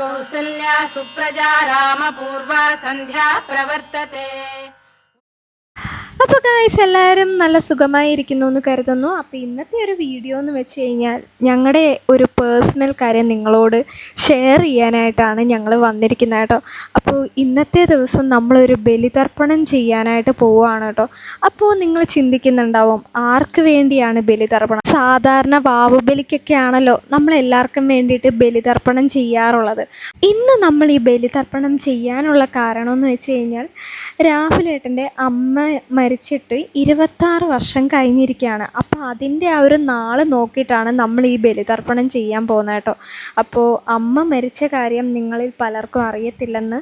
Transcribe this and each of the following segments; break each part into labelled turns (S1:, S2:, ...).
S1: कौसल्या सुप्रजा रामपूर्वा सन्ध्या प्रवर्तते
S2: അപ്പോൾ ഗായ്സ് എല്ലാവരും നല്ല സുഖമായിരിക്കുന്നു എന്ന് കരുതുന്നു. അപ്പോൾ ഇന്നത്തെ ഒരു വീഡിയോ എന്ന് വെച്ച് കഴിഞ്ഞാൽ ഞങ്ങളുടെ ഒരു പേഴ്സണൽ കാര്യം നിങ്ങളോട് ഷെയർ ചെയ്യാനായിട്ടാണ് ഞങ്ങൾ വന്നിരിക്കുന്നത് കേട്ടോ. അപ്പോൾ ഇന്നത്തെ ദിവസം നമ്മളൊരു ബലിതർപ്പണം ചെയ്യാനായിട്ട് പോവുകയാണ് കേട്ടോ. അപ്പോൾ നിങ്ങൾ ചിന്തിക്കുന്നുണ്ടാവും ആർക്ക് വേണ്ടിയാണ് ബലിതർപ്പണം? സാധാരണ വാവുബലിക്കൊക്കെ ആണല്ലോ നമ്മൾ എല്ലാവർക്കും വേണ്ടിയിട്ട് ബലിതർപ്പണം ചെയ്യാറുള്ളത്. ഇന്ന് നമ്മൾ ഈ ബലിതർപ്പണം ചെയ്യാനുള്ള കാരണം എന്ന് വെച്ച് കഴിഞ്ഞാൽ രാഹുലേട്ടന്റെ അമ്മ മരിച്ചിട്ട് ഇരുപത്താറ് വർഷം കഴിഞ്ഞിരിക്കുകയാണ്. അപ്പോൾ അതിന്റെ ആ ഒരു നാൾ നോക്കിയിട്ടാണ് നമ്മൾ ഈ ബലിതർപ്പണം ചെയ്യാൻ പോകുന്നത് കേട്ടോ. അപ്പോൾ അമ്മ മരിച്ച കാര്യം നിങ്ങളിൽ പലർക്കും അറിയത്തില്ലെന്ന്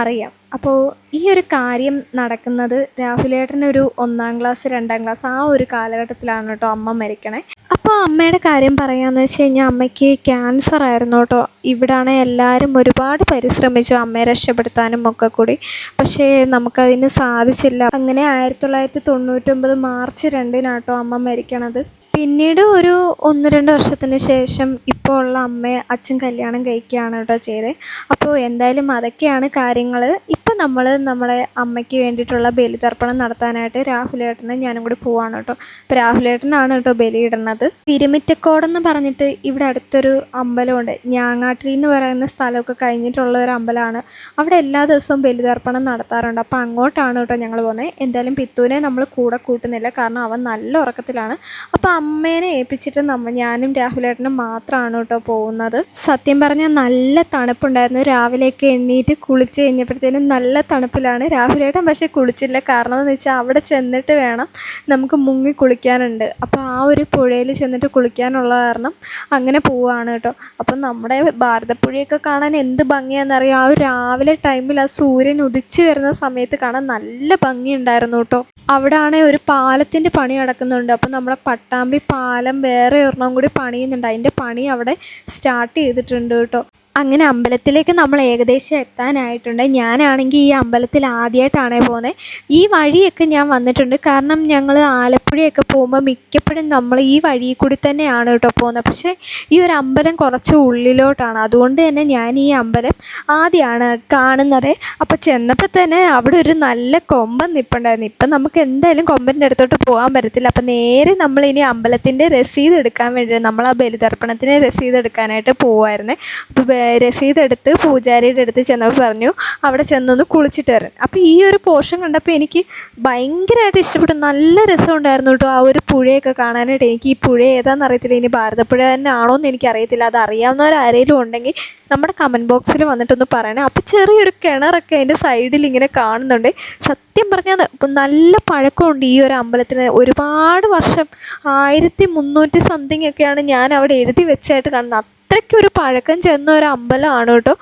S2: അറിയാം. അപ്പോൾ ഈ ഒരു കാര്യം നടക്കുന്നത് രാഹുലേട്ടനൊരു ഒന്നാം ക്ലാസ് രണ്ടാം ക്ലാസ് ആ ഒരു കാലഘട്ടത്തിലാണ് കേട്ടോ അമ്മ മരിക്കണേ. അപ്പോൾ അമ്മയുടെ കാര്യം പറയാമെന്ന് വെച്ച് കഴിഞ്ഞാൽ അമ്മയ്ക്ക് ക്യാൻസർ ആയിരുന്നു കേട്ടോ. ഇവിടാണ് എല്ലാവരും ഒരുപാട് പരിശ്രമിച്ചു അമ്മയെ രക്ഷപ്പെടുത്താനും ഒക്കെ കൂടി. പക്ഷേ നമുക്കതിന് സാധിച്ചില്ല. അങ്ങനെ ആയിരത്തി തൊള്ളായിരത്തി തൊണ്ണൂറ്റൊമ്പത് മാർച്ച് രണ്ടിനാട്ടോ അമ്മ മരിക്കണത്. പിന്നീട് ഒരു ഒന്ന് രണ്ട് വർഷത്തിന് ശേഷം ഇപ്പോൾ ഉള്ള അമ്മയെ അച്ഛൻ കല്യാണം കഴിക്കുകയാണ് കേട്ടോ ചെയ്തത് അപ്പോൾ എന്തായാലും അതൊക്കെയാണ് കാര്യങ്ങൾ ഇപ്പം നമ്മൾ നമ്മളെ അമ്മയ്ക്ക് വേണ്ടിയിട്ടുള്ള ബലിതർപ്പണം നടത്താനായിട്ട് രാഹുലേട്ടനും ഞാനും കൂടി പോവാണ് കേട്ടോ. അപ്പോൾ രാഹുലേട്ടനാണ് കേട്ടോ ബലിയിടുന്നത്. പിരമിറ്റക്കോടെന്ന് പറഞ്ഞിട്ട് ഇവിടെ അടുത്തൊരു അമ്പലമുണ്ട്. ഞാങ്ങാട്ടിരി എന്ന് പറയുന്ന സ്ഥലമൊക്കെ കഴിഞ്ഞിട്ടുള്ള ഒരു അമ്പലമാണ്. അവിടെ എല്ലാ ദിവസവും ബലിതർപ്പണം നടത്താറുണ്ട്. അപ്പോൾ അങ്ങോട്ടാണ് കേട്ടോ ഞങ്ങൾ പോകുന്നത്. എന്തായാലും പിത്തൂനെ നമ്മൾ കൂടെ കൂട്ടുന്നില്ല. കാരണം അവൻ നല്ല ഉറക്കത്തിലാണ്. അപ്പോൾ അമ്മേനെ ഏൽപ്പിച്ചിട്ട് നമ്മ ഞാനും രാഹുലേട്ടനും മാത്രമാണ് കേട്ടോ പോകുന്നത്. സത്യം പറഞ്ഞാൽ നല്ല തണുപ്പുണ്ടായിരുന്നു. രാവിലെയൊക്കെ എണ്ണീറ്റ് കുളിച്ച് കഴിഞ്ഞപ്പോഴത്തേനും നല്ല തണുപ്പിലാണ് രാഹുലേട്ടൻ പക്ഷേ കുളിച്ചില്ല. കാരണം എന്ന് വെച്ചാൽ അവിടെ ചെന്നിട്ട് വേണം നമുക്ക് മുങ്ങി കുളിക്കാനുണ്ട്. അപ്പോൾ ആ ഒരു പുഴയിൽ ചെന്നിട്ട് കുളിക്കാനുള്ള കാരണം അങ്ങനെ പോവുകയാണ് കേട്ടോ. അപ്പം നമ്മുടെ ഭാരതപ്പുഴയൊക്കെ കാണാൻ എന്ത് ഭംഗിയാണെന്നറിയാം? ആ രാവിലെ ടൈമിൽ ആ സൂര്യൻ ഉദിച്ചു വരുന്ന സമയത്ത് കാണാൻ നല്ല ഭംഗിയുണ്ടായിരുന്നു കേട്ടോ. അവിടെ ആണെങ്കിൽ ഒരു പാലത്തിന്റെ പണി നടക്കുന്നുണ്ട്. അപ്പം നമ്മുടെ പട്ടാമ്പി പാലം വേറെ ഒരെണ്ണം കൂടി പണിയുന്നുണ്ട്. അതിന്റെ പണി അവിടെ സ്റ്റാർട്ട് ചെയ്തിട്ടുണ്ട് കേട്ടോ. അങ്ങനെ അമ്പലത്തിലേക്ക് നമ്മൾ ഏകദേശം എത്താനായിട്ടുണ്ട്. ഞാനാണെങ്കിൽ ഈ അമ്പലത്തിൽ ആദ്യമായിട്ടാണേ പോകുന്നത്. ഈ വഴിയൊക്കെ ഞാൻ വന്നിട്ടുണ്ട്. കാരണം ഞങ്ങൾ ആലപ്പുഴയൊക്കെ പോകുമ്പോൾ മിക്കപ്പോഴും നമ്മൾ ഈ വഴി കൂടി തന്നെയാണ് കേട്ടോ പോകുന്നത്. പക്ഷേ ഈ ഒരു അമ്പലം കുറച്ച് ഉള്ളിലോട്ടാണ്. അതുകൊണ്ട് തന്നെ ഞാൻ ഈ അമ്പലം ആദ്യമാണ് കാണുന്നത്. അപ്പോൾ ചെന്നപ്പോൾ തന്നെ അവിടെ ഒരു നല്ല കൊമ്പൻ നിൽപ്പുണ്ടായിരുന്നു ഇപ്പം നമുക്ക് എന്തായാലും കൊമ്പന്റെ അടുത്തോട്ട് പോകാൻ പറ്റത്തില്ല. അപ്പം നേരെ നമ്മൾ ഇനി അമ്പലത്തിന്റെ രസീത് എടുക്കാൻ വേണ്ടി നമ്മൾ ആ ബലിതർപ്പണത്തിന് രസീത് എടുക്കാനായിട്ട് പോവായിരുന്നു. അപ്പോൾ ബേ- രസീത് എടുത്ത് പൂജാരിയുടെ അടുത്ത് ചെന്നപ്പോൾ പറഞ്ഞു അവിടെ ചെന്നൊന്ന് കുളിച്ചിട്ട് വരാൻ. അപ്പോൾ ഈ ഒരു പോർഷൻ കണ്ടപ്പോൾ എനിക്ക് ഭയങ്കരമായിട്ട് ഇഷ്ടപ്പെട്ടു. നല്ല രസമുണ്ടായിരുന്നു കേട്ടോ ആ ഒരു പുഴയൊക്കെ കാണാനായിട്ട്. എനിക്ക് ഈ പുഴ ഏതാണെന്ന് അറിയത്തില്ല. ഇനി ഭാരതപ്പുഴ തന്നെ ആണോ എന്ന് എനിക്കറിയത്തില്ല അത് അറിയാവുന്നവരാരെങ്കിലും ഉണ്ടെങ്കിൽ നമ്മുടെ കമന്റ് ബോക്സിൽ വന്നിട്ടൊന്ന് പറയണേ. അപ്പോൾ ചെറിയൊരു കിണറൊക്കെ അതിന്റെ സൈഡിൽ ഇങ്ങനെ കാണുന്നുണ്ട്. സത്യം പറഞ്ഞാൽ നല്ല പഴക്കമുണ്ട് ഈ ഒരു അമ്പലത്തിന്. ഒരുപാട് വർഷം ആയിരത്തി മുന്നൂറ്റി സംതിങ് ഒക്കെയാണ് ഞാൻ അവിടെ എഴുതി വെച്ചായിട്ട് കാണുന്നത്. അത്രയ്ക്കൊരു പഴക്കം ചെന്ന ഒരു അമ്പലമാണ് കേട്ടോ.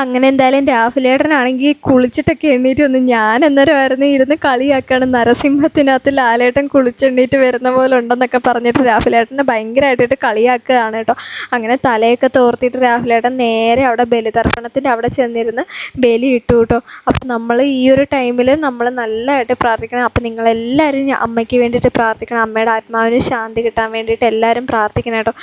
S2: അങ്ങനെ എന്തായാലും രാഹുലേട്ടനാണെങ്കിൽ കുളിച്ചിട്ടൊക്കെ എണ്ണീറ്റ് വന്ന് ഞാൻ അന്നേരം വരുന്ന ഇരുന്ന് കളിയാക്കാണ്. നരസിംഹത്തിനകത്ത് ലാലേട്ടൻ കുളിച്ചെണ്ണീറ്റ് വരുന്ന പോലെ ഉണ്ടെന്നൊക്കെ പറഞ്ഞിട്ട് രാഹുലേട്ടനെ ഭയങ്കരമായിട്ടിട്ട് കളിയാക്കുകയാണ് കേട്ടോ. അങ്ങനെ തലയൊക്കെ തോർത്തിട്ട് രാഹുലേട്ടൻ നേരെ അവിടെ ബലിതർപ്പണത്തിന്റെ അവിടെ ചെന്നിരുന്ന് ബലി ഇട്ടു കേട്ടോ. അപ്പോൾ നമ്മൾ ഈ ഒരു ടൈമിൽ നമ്മൾ നല്ലതായിട്ട് പ്രാർത്ഥിക്കണം. അപ്പോൾ നിങ്ങളെല്ലാവരും അമ്മയ്ക്ക് വേണ്ടിയിട്ട് പ്രാർത്ഥിക്കണം. അമ്മയുടെ ആത്മാവിന് ശാന്തി കിട്ടാൻ വേണ്ടിയിട്ട് എല്ലാവരും പ്രാർത്ഥിക്കണം കേട്ടോ.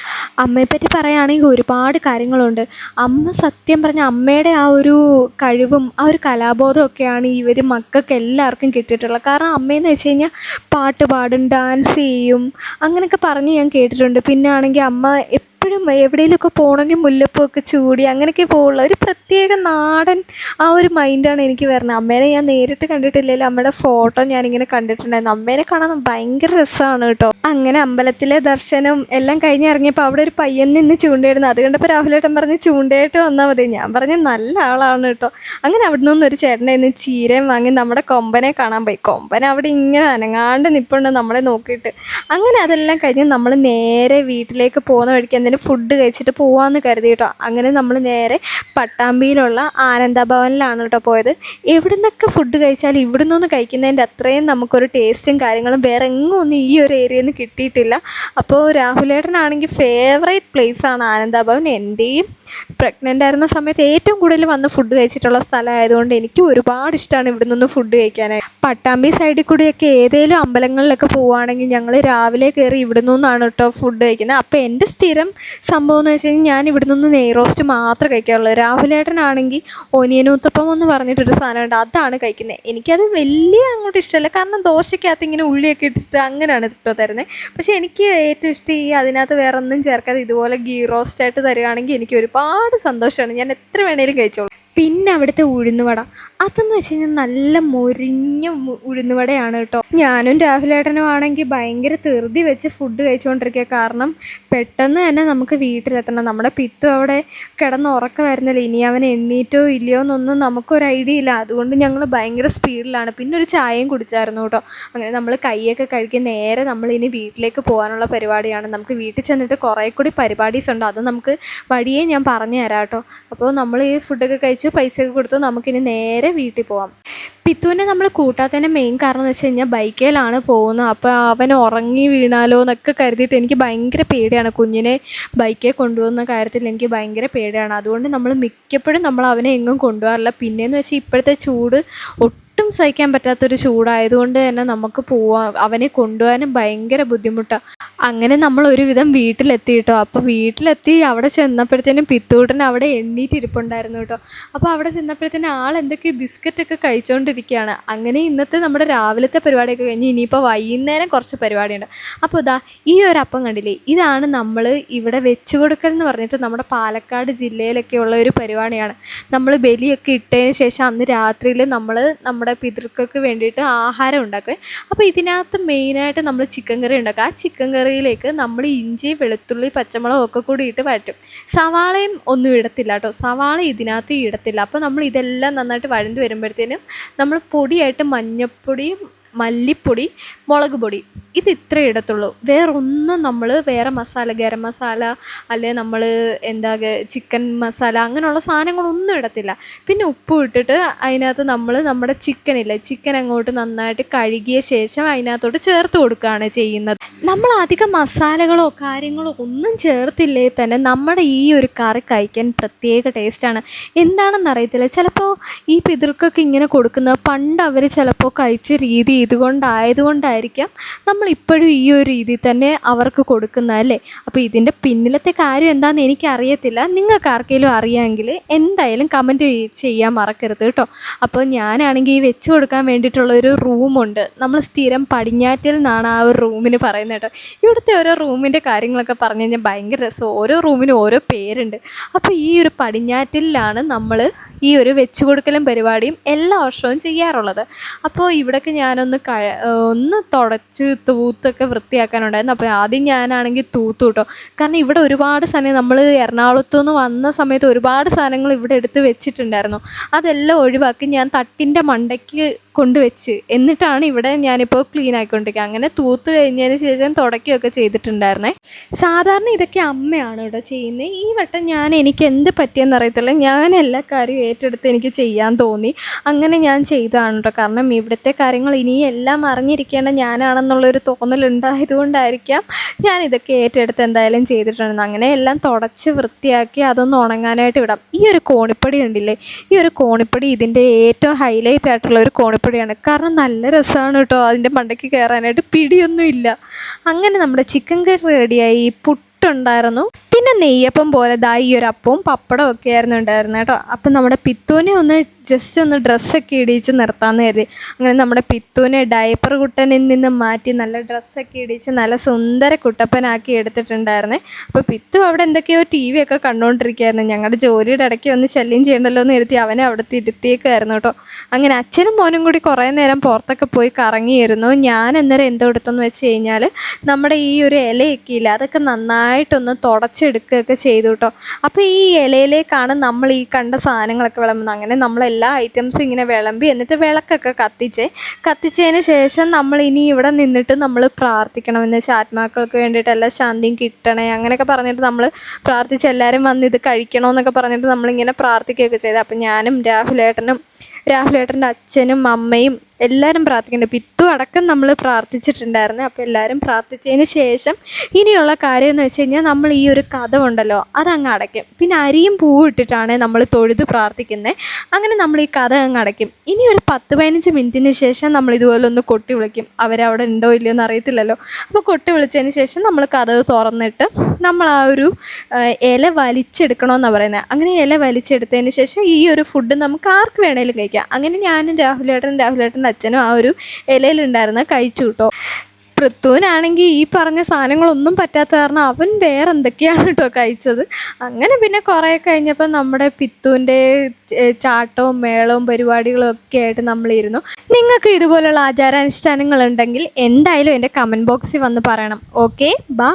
S2: അമ്മയെപ്പറ്റി പറയുകയാണെങ്കിൽ ഒരുപാട് കാര്യങ്ങളുണ്ട്. അമ്മ സത്യം പറഞ്ഞ അമ്മയുടെ ആ ഒരു കഴിവും ആ ഒരു കലാബോധമൊക്കെയാണ് ഇവർ മക്കൾക്ക് എല്ലാവർക്കും കിട്ടിയിട്ടുള്ളത്. കാരണം അമ്മയെന്ന് വെച്ച് കഴിഞ്ഞാൽ പാട്ട് പാടും ഡാൻസ് ചെയ്യും അങ്ങനെയൊക്കെ പറഞ്ഞ് ഞാൻ കേട്ടിട്ടുണ്ട്. പിന്നെ ആണെങ്കിൽ അമ്മ എപ്പോഴും എവിടെയെങ്കിലുമൊക്കെ പോകണമെങ്കിൽ മുല്ലപ്പൂവൊക്കെ ചൂടി അങ്ങനെയൊക്കെ പോകുള്ള ഒരു പ്രത്യേക നാടൻ ആ ഒരു മൈൻഡാണ് എനിക്ക് വരുന്നത്. അമ്മേനെ ഞാൻ നേരിട്ട് കണ്ടിട്ടില്ലെങ്കിൽ അമ്മയുടെ ഫോട്ടോ ഞാനിങ്ങനെ കണ്ടിട്ടുണ്ടായിരുന്നു. അമ്മേനെ കാണാൻ ഭയങ്കര രസമാണ് കേട്ടോ. അങ്ങനെ അമ്പലത്തിലെ ദർശനം എല്ലാം കഴിഞ്ഞ് ഇറങ്ങിയപ്പോൾ അവിടെ ഒരു പയ്യൻ നിന്ന് ചൂണ്ടയിടുന്നു. അത് കണ്ടപ്പോൾ രാഹുലേട്ടൻ പറഞ്ഞ് ചൂണ്ടയിട്ട് വന്നാൽ മതി. ഞാൻ പറഞ്ഞു നല്ല ആളാണ് കേട്ടോ. അങ്ങനെ അവിടെ നിന്നൊരു ചേട്ടനെ ഇന്ന് ചീരയും വാങ്ങി നമ്മുടെ കൊമ്പനെ കാണാൻ പോയി. കൊമ്പൻ അവിടെ ഇങ്ങനെ അനങ്ങാണ്ട് നിൽപ്പുണ്ട് നമ്മളെ നോക്കിയിട്ട്. അങ്ങനെ അതെല്ലാം കഴിഞ്ഞ് നമ്മൾ നേരെ വീട്ടിലേക്ക് പോകുന്ന വഴിക്ക് എന്തെങ്കിലും ഫുഡ് കഴിച്ചിട്ട് പോവാമെന്ന് കരുതി കേട്ടോ അങ്ങനെ നമ്മൾ നേരെ പട്ടാമ്പിയിലുള്ള ആനന്ദഭവനിലാണ് കേട്ടോ പോയത്. എവിടെ നിന്നൊക്കെ ഫുഡ് കഴിച്ചാൽ ഇവിടെ നിന്നൊന്ന് കഴിക്കുന്നതിന്റെ അത്രയും നമുക്കൊരു ടേസ്റ്റും കാര്യങ്ങളും വേറെ എങ്ങും ഒന്നും ഈ ഒരു ഏരിയയിൽ നിന്ന് കിട്ടിയിട്ടില്ല. അപ്പോൾ രാഹുലേട്ടനാണെങ്കിൽ ഫേവറേറ്റ് പ്ലേസ് ആണ് ആനന്ദഭവൻ എന്റെയും പ്രഗ്നന്റ് ആയിരുന്ന സമയത്ത് ഏറ്റവും കൂടുതൽ വന്ന് ഫുഡ് കഴിച്ചിട്ടുള്ള സ്ഥലമായതുകൊണ്ട് എനിക്ക് ഒരുപാട് ഇഷ്ടമാണ് ഇവിടെ നിന്ന് ഫുഡ് കഴിക്കാനായി പട്ടാമ്പി സൈഡിൽ കൂടിയൊക്കെ ഏതെങ്കിലും അമ്പലങ്ങളിലൊക്കെ പോവുകയാണെങ്കിൽ ഞങ്ങൾ രാവിലെ കയറി ഇവിടെ നിന്നാണ് കേട്ടോ ഫുഡ് കഴിക്കുന്നത്. അപ്പോൾ എന്റെ സ്ഥിരം സംഭവം എന്ന് വെച്ച് കഴിഞ്ഞാൽ ഞാൻ ഇവിടെ നിന്ന് നെയ് റോസ്റ്റ് മാത്രമേ കഴിക്കാറുള്ളൂ. രാഹുലേട്ടനാണെങ്കിൽ ഒനിയനൂത്തപ്പം എന്ന് പറഞ്ഞിട്ടൊരു സാധനമുണ്ട് അതാണ് കഴിക്കുന്നത്. എനിക്കത് വലിയ അങ്ങോട്ട് ഇഷ്ടമല്ല. കാരണം ദോശയ്ക്കകത്ത് ഇങ്ങനെ ഉള്ളിയൊക്കെ ഇട്ടിട്ട് അങ്ങനെയാണ് ഇട്ടോ തരുന്നത്. പക്ഷേ എനിക്ക് ഏറ്റവും ഇഷ്ടം ഈ അതിനകത്ത് വേറെ ഒന്നും ചേർക്കാതെ ഇതുപോലെ ഗീ റോസ്റ്റ് ആയിട്ട് തരികയാണെങ്കിൽ എനിക്ക് ഒരുപാട് സന്തോഷമാണ്. ഞാൻ എത്ര വേണേലും കഴിച്ചോളൂ. പിന്നെ അവിടുത്തെ ഉഴുന്നുവട. അതെന്ന് വെച്ച് കഴിഞ്ഞാൽ നല്ല മൊരിഞ്ഞ ഉഴുന്നുവടയാണ് കേട്ടോ. ഞാനും രാഹുലേട്ടനും ആണെങ്കിൽ ഭയങ്കര ധൃതി വെച്ച് ഫുഡ് കഴിച്ചുകൊണ്ടിരിക്കുക കാരണം പെട്ടെന്ന് തന്നെ നമുക്ക് വീട്ടിലെത്തണം. നമ്മുടെ പിത്തു അവിടെ കിടന്ന് ഉറക്കം വരുന്നില്ല. ഇനി അവൻ എണ്ണീറ്റോ ഇല്ലയോ എന്നൊന്നും നമുക്കൊരു ഐഡിയ ഇല്ല. അതുകൊണ്ട് ഞങ്ങൾ ഭയങ്കര സ്പീഡിലാണ് പിന്നെ ഒരു ചായയും കുടിച്ചായിരുന്നു കേട്ടോ. അങ്ങനെ നമ്മൾ കൈയൊക്കെ കഴുകി നേരെ നമ്മൾ ഇനി വീട്ടിലേക്ക് പോകാനുള്ള പരിപാടിയാണ്. നമുക്ക് വീട്ടിൽ ചെന്നിട്ട് കുറേ കൂടി പരിപാടീസ് ഉണ്ട്. അത് നമുക്ക് വഴിയേ ഞാൻ പറഞ്ഞു തരാം കേട്ടോ. അപ്പോൾ നമ്മൾ ഈ ഫുഡൊക്കെ കഴിച്ച് പൈസയൊക്കെ കൊടുത്ത് നമുക്കിനി നേരെ വീട്ടിൽ പോവാം. പിത്തുവിനെ നമ്മൾ കൂട്ടാത്തതിന്റെ മെയിൻ കാരണം എന്ന് വെച്ച് കഴിഞ്ഞാൽ ബൈക്കിലാണ് പോകുന്നത്. അപ്പോൾ അവൻ ഉറങ്ങി വീണാലോ എന്നൊക്കെ കരുതിയിട്ട് എനിക്ക് ഭയങ്കര പേടിയാണ് കുഞ്ഞിനെ ബൈക്കിൽ കൊണ്ടുപോകുന്ന കാര്യത്തിൽ എനിക്ക് ഭയങ്കര പേടിയാണ്. അതുകൊണ്ട് നമ്മൾ മിക്കപ്പോഴും നമ്മൾ അവനെ എങ്ങും കൊണ്ടുപോകാറില്ല. പിന്നെയെന്ന് വെച്ചാൽ ഇപ്പോഴത്തെ ചൂട് ഒട്ടും സഹിക്കാൻ പറ്റാത്തൊരു ചൂടായതുകൊണ്ട് തന്നെ നമുക്ക് പോവാൻ അവനെ കൊണ്ടുപോകാനും ഭയങ്കര ബുദ്ധിമുട്ടാണ് അങ്ങനെ നമ്മൾ ഒരുവിധം വീട്ടിലെത്തി കേട്ടോ. അപ്പോൾ വീട്ടിലെത്തി അവിടെ ചെന്നപ്പോഴത്തേനും പിത്തൂട്ടൻ അവിടെ എണ്ണീറ്റിരിപ്പുണ്ടായിരുന്നു കേട്ടോ. അപ്പോൾ അവിടെ ചെന്നപ്പോഴത്തേനും ആൾ എന്തൊക്കെയോ ബിസ്ക്കറ്റൊക്കെ കഴിച്ചുകൊണ്ടിരിക്കുകയാണ് അങ്ങനെ ഇന്നത്തെ നമ്മുടെ രാവിലത്തെ പരിപാടിയൊക്കെ കഴിഞ്ഞ് ഇനിയിപ്പോൾ വൈകുന്നേരം കുറച്ച് പരിപാടിയുണ്ട്. അപ്പോൾ ഇതാ ഈ ഒരു അപ്പം കണ്ടില്ലേ? ഇതാണ് നമ്മൾ ഇവിടെ വെച്ച് കൊടുക്കൽ എന്ന് പറഞ്ഞിട്ട് നമ്മുടെ പാലക്കാട് ജില്ലയിലൊക്കെ ഉള്ള ഒരു പരിപാടിയാണ്. നമ്മൾ ബലിയൊക്കെ ഇട്ടതിന് ശേഷം അന്ന് രാത്രിയിൽ നമ്മൾ നമ്മുടെ പിതൃക്കൾക്ക് വേണ്ടിയിട്ട് ആഹാരം ഉണ്ടാക്കുക അപ്പോൾ ഇതിനകത്ത് മെയിനായിട്ട് നമ്മൾ ചിക്കൻ കറി ഉണ്ടാക്കുക. ആ ചിക്കൻ കറിയിലേക്ക് നമ്മൾ ഇഞ്ചി വെളുത്തുള്ളി പച്ചമുളകും ഒക്കെ കൂടി ഇട്ട് വഴറ്റും. സവാളയും ഒന്നും ഇടത്തില്ല കേട്ടോ. സവാള ഇതിനകത്ത് ഇടത്തില്ല. അപ്പോൾ നമ്മൾ ഇതെല്ലാം നന്നായിട്ട് വഴണ്ടി വരുമ്പോഴത്തേനും നമ്മൾ പൊടിയായിട്ട് മഞ്ഞൾപ്പൊടിയും മല്ലിപ്പൊടി മുളക് പൊടി ഇത് ഇത്രേ ഇടത്തുള്ളൂ. വേറൊന്നും നമ്മൾ വേറെ മസാല ഗരം മസാല അല്ലെ നമ്മൾ എന്താ ചിക്കൻ മസാല അങ്ങനെയുള്ള സാധനങ്ങളൊന്നും ഇടത്തില്ല. പിന്നെ ഉപ്പ് ഇട്ടിട്ട് അതിനകത്ത് നമ്മൾ നമ്മുടെ ചിക്കനില്ലേ ചിക്കൻ അങ്ങോട്ട് നന്നായിട്ട് കഴുകിയ ശേഷം അതിനകത്തോട്ട് ചേർത്ത് കൊടുക്കുകയാണ് ചെയ്യുന്നത്. നമ്മൾ അധികം മസാലകളോ കാര്യങ്ങളോ ഒന്നും ചേർത്തില്ലേ തന്നെ നമ്മുടെ ഈ ഒരു കറി കഴിക്കാൻ പ്രത്യേക ടേസ്റ്റാണ് എന്താണെന്ന് അറിയത്തില്ല. ചിലപ്പോൾ ഈ പിതൃക്കൊക്കെ ഇങ്ങനെ കൊടുക്കുന്നത് പണ്ട് അവർ ചിലപ്പോൾ കഴിച്ച രീതി ഇതുകൊണ്ടായതുകൊണ്ടായിരിക്കാം നമ്മളിപ്പോഴും ഈ ഒരു രീതിയിൽ തന്നെ അവർക്ക് കൊടുക്കുന്നതല്ലേ അപ്പോൾ ഇതിന്റെ പിന്നിലത്തെ കാര്യം എന്താണെന്ന് എനിക്കറിയത്തില്ല. നിങ്ങൾക്ക് ആർക്കെങ്കിലും അറിയാമെങ്കിൽ എന്തായാലും കമന്റ് ചെയ്യാൻ മറക്കരുത് കേട്ടോ. അപ്പോൾ ഞാനാണെങ്കിൽ ഈ വെച്ച് കൊടുക്കാൻ വേണ്ടിയിട്ടുള്ള ഒരു റൂമുണ്ട് നമ്മൾ സ്ഥിരം പടിഞ്ഞാറ്റിൽ നിന്നാണ് ആ ഒരു റൂമിന് പറയുന്നത് കേട്ടോ. ഇവിടുത്തെ ഓരോ റൂമിന്റെ കാര്യങ്ങളൊക്കെ പറഞ്ഞു കഴിഞ്ഞാൽ ഭയങ്കര രസം. ഓരോ റൂമിനും ഓരോ പേരുണ്ട്. അപ്പോൾ ഈ ഒരു പടിഞ്ഞാറ്റിലാണ് നമ്മൾ ഈ ഒരു വെച്ച് കൊടുക്കലും പരിപാടിയും എല്ലാ വർഷവും ചെയ്യാറുള്ളത്. അപ്പോൾ ഇവിടൊക്കെ ഞാനൊന്ന് ഒന്ന് തുടച്ച് തൂത്തൊക്കെ വൃത്തിയാക്കാനുണ്ടായിരുന്നു. അപ്പോൾ ആദ്യം ഞാനാണെങ്കിൽ തൂത്തു കേട്ടോ കാരണം ഇവിടെ ഒരുപാട് സാധനം നമ്മൾ എറണാകുളത്തു നിന്ന് വന്ന സമയത്ത് ഒരുപാട് സാധനങ്ങൾ ഇവിടെ എടുത്ത് വെച്ചിട്ടുണ്ടായിരുന്നു. അതെല്ലാം ഒഴിവാക്കി ഞാൻ തട്ടിന്റെ മണ്ടയ്ക്ക് കൊണ്ടുവച്ച്. എന്നിട്ടാണ് ഇവിടെ ഞാനിപ്പോൾ ക്ലീൻ ആയിക്കൊണ്ടിരിക്കുക. അങ്ങനെ തൂത്ത് കഴിഞ്ഞതിന് ശേഷം തുടക്കുകയൊക്കെ ചെയ്തിട്ടുണ്ടായിരുന്നേ. സാധാരണ ഇതൊക്കെ അമ്മയാണ് കേട്ടോ ചെയ്യുന്നത് ഈ വട്ടം ഞാൻ എനിക്ക് എന്ത് പറ്റിയെന്ന് അറിയത്തില്ല. ഞാൻ എല്ലാ കാര്യവും ഏറ്റെടുത്ത് എനിക്ക് ചെയ്യാൻ തോന്നി. അങ്ങനെ ഞാൻ ചെയ്തതാണ് കേട്ടോ. കാരണം ഇവിടുത്തെ കാര്യങ്ങൾ ഇനിയും എല്ലാം അറിഞ്ഞിരിക്കേണ്ട ഞാനാണെന്നുള്ളൊരു തോന്നലുണ്ടായതുകൊണ്ടായിരിക്കാം ഞാൻ ഇതൊക്കെ ഏറ്റെടുത്ത് എന്തായാലും ചെയ്തിട്ടുണ്ട് അങ്ങനെ എല്ലാം തുടച്ച് വൃത്തിയാക്കി അതൊന്ന് ഉണങ്ങാനായിട്ട് വിടാം. ഈ ഒരു കോണിപ്പടി ഉണ്ടില്ലേ ഈ ഒരു കോണിപ്പടി ഇതിന്റെ ഏറ്റവും ഹൈലൈറ്റ് ആയിട്ടുള്ള ഒരു കോണിപ്പടിയാണ്. കാരണം നല്ല രസമാണ് കേട്ടോ അതിന്റെ മണ്ടയ്ക്ക് കയറാനായിട്ട്. പിടിയൊന്നും ഇല്ല അങ്ങനെ നമ്മുടെ ചിക്കൻ കറി റെഡിയായി പുട്ടുണ്ടായിരുന്നു. പിന്നെ നെയ്യപ്പം പോലെ ദാ ഈ ഒരു അപ്പവും പപ്പടവും ഒക്കെ ആയിരുന്നു ഉണ്ടായിരുന്നത് കേട്ടോ. അപ്പം നമ്മുടെ പിത്തൂനെ ഒന്ന് ജസ്റ്റ് ഒന്ന് ഡ്രസ്സൊക്കെ ഇടിച്ച് നിർത്താമെന്ന് കരുതി. അങ്ങനെ നമ്മുടെ പിത്തൂനെ ഡയപ്പർ കുട്ടനിൽ നിന്ന് മാറ്റി നല്ല ഡ്രസ്സൊക്കെ ഇടിച്ച് നല്ല സുന്ദര കുട്ടപ്പനാക്കി എടുത്തിട്ടുണ്ടായിരുന്നേ. അപ്പോൾ പിത്തു അവിടെ എന്തൊക്കെയോ ടി വി ഒക്കെ കണ്ടുകൊണ്ടിരിക്കുകയായിരുന്നു ഞങ്ങളുടെ ജോലിയുടെ ഇടയ്ക്ക് വന്ന് ശല്യം ചെയ്യണ്ടല്ലോ എന്ന് ഇരുത്തി അവനെ അവിടെ തിരുത്തിയേക്കായിരുന്നു കേട്ടോ. അങ്ങനെ അച്ഛനും മോനും കൂടി കുറേ നേരം പുറത്തൊക്കെ പോയി കറങ്ങിയിരുന്നു. ഞാൻ അന്നേരം എന്തോ എടുത്തെന്ന് വെച്ച് കഴിഞ്ഞാൽ നമ്മുടെ ഈ ഒരു ഇലയൊക്കെ ഇല്ല അതൊക്കെ നന്നായിട്ടൊന്ന് തുടച്ചെടുക്കുകയൊക്കെ ചെയ്തു കേട്ടോ. അപ്പോൾ ഈ ഇലയിലേക്കാണ് നമ്മൾ ഈ കണ്ട സാധനങ്ങളൊക്കെ വിളമ്പുന്നത്. അങ്ങനെ നമ്മൾ എല്ലാ ഐറ്റംസും ഇങ്ങനെ വിളമ്പി എന്നിട്ട് വിളക്കൊക്കെ കത്തിച്ച്. കത്തിച്ചതിന് ശേഷം നമ്മൾ ഇനി ഇവിടെ നിന്നിട്ട് നമ്മൾ പ്രാർത്ഥിക്കണം എന്ന് വെച്ചാൽ ആത്മാക്കൾക്ക് വേണ്ടിയിട്ട് എല്ലാ ശാന്തിയും കിട്ടണേ അങ്ങനെയൊക്കെ പറഞ്ഞിട്ട് നമ്മൾ പ്രാർത്ഥിച്ച് എല്ലാവരും വന്ന് ഇത് കഴിക്കണമെന്നൊക്കെ പറഞ്ഞിട്ട് നമ്മളിങ്ങനെ പ്രാർത്ഥിക്കുകയൊക്കെ ചെയ്തു. അപ്പം ഞാനും രാഹുലേട്ടനും രാഹുലേട്ടന്റെ അച്ഛനും അമ്മയും എല്ലാവരും പ്രാർത്ഥിക്കുന്നുണ്ട്. പിത്തു അടക്കം നമ്മൾ പ്രാർത്ഥിച്ചിട്ടുണ്ടായിരുന്നു. അപ്പോൾ എല്ലാവരും പ്രാർത്ഥിച്ചതിന് ശേഷം ഇനിയുള്ള കാര്യം എന്ന് വെച്ച് കഴിഞ്ഞാൽ നമ്മൾ ഈ ഒരു കഥ ഉണ്ടല്ലോ അതങ്ങ് അടയ്ക്കും. പിന്നെ അരിയും പൂവും ഇട്ടിട്ടാണ് നമ്മൾ തൊഴുത് പ്രാർത്ഥിക്കുന്നത്. അങ്ങനെ നമ്മൾ ഈ കഥ അങ്ങ് അടയ്ക്കും. ഇനി ഒരു പത്ത് പതിനഞ്ച് മിനിറ്റിന് ശേഷം നമ്മൾ ഇതുപോലെ ഒന്ന് കൊട്ടി വിളിക്കും. അവരവിടെ ഉണ്ടോ ഇല്ലയോ എന്ന് അറിയത്തില്ലല്ലോ. അപ്പോൾ കൊട്ടി വിളിച്ചതിന് ശേഷം നമ്മൾ കഥ തുറന്നിട്ട് നമ്മൾ ആ ഒരു ഇല വലിച്ചെടുക്കണമെന്നാണ് പറയുന്നത്. അങ്ങനെ ഇല വലിച്ചെടുത്തതിന് ശേഷം ഈ ഒരു ഫുഡ് നമുക്ക് ആർക്ക് വേണേലും കഴിക്കാം. അങ്ങനെ ഞാനും രാഹുലേട്ടൻ രാഹുലേട്ടന്റെ അച്ഛനും ആ ഒരു ഇലയിലുണ്ടായിരുന്ന കഴിച്ചു കേട്ടോ. പൃഥുവിനാണെങ്കിൽ ഈ പറഞ്ഞ സാധനങ്ങളൊന്നും പറ്റാത്ത കാരണം അവൻ വേറെ എന്തൊക്കെയാണ് കേട്ടോ കഴിച്ചത്. അങ്ങനെ പിന്നെ കുറേ കഴിഞ്ഞപ്പോൾ നമ്മുടെ പിത്തുവിന്റെ ചാട്ടവും മേളവും പരിപാടികളും ഒക്കെ ആയിട്ട് നമ്മളിരുന്നു. നിങ്ങൾക്ക് ഇതുപോലുള്ള ആചാരാനുഷ്ഠാനങ്ങൾ ഉണ്ടെങ്കിൽ എന്തായാലും എന്റെ കമന്റ് ബോക്സിൽ വന്ന് പറയണം. ഓക്കെ? ബാ.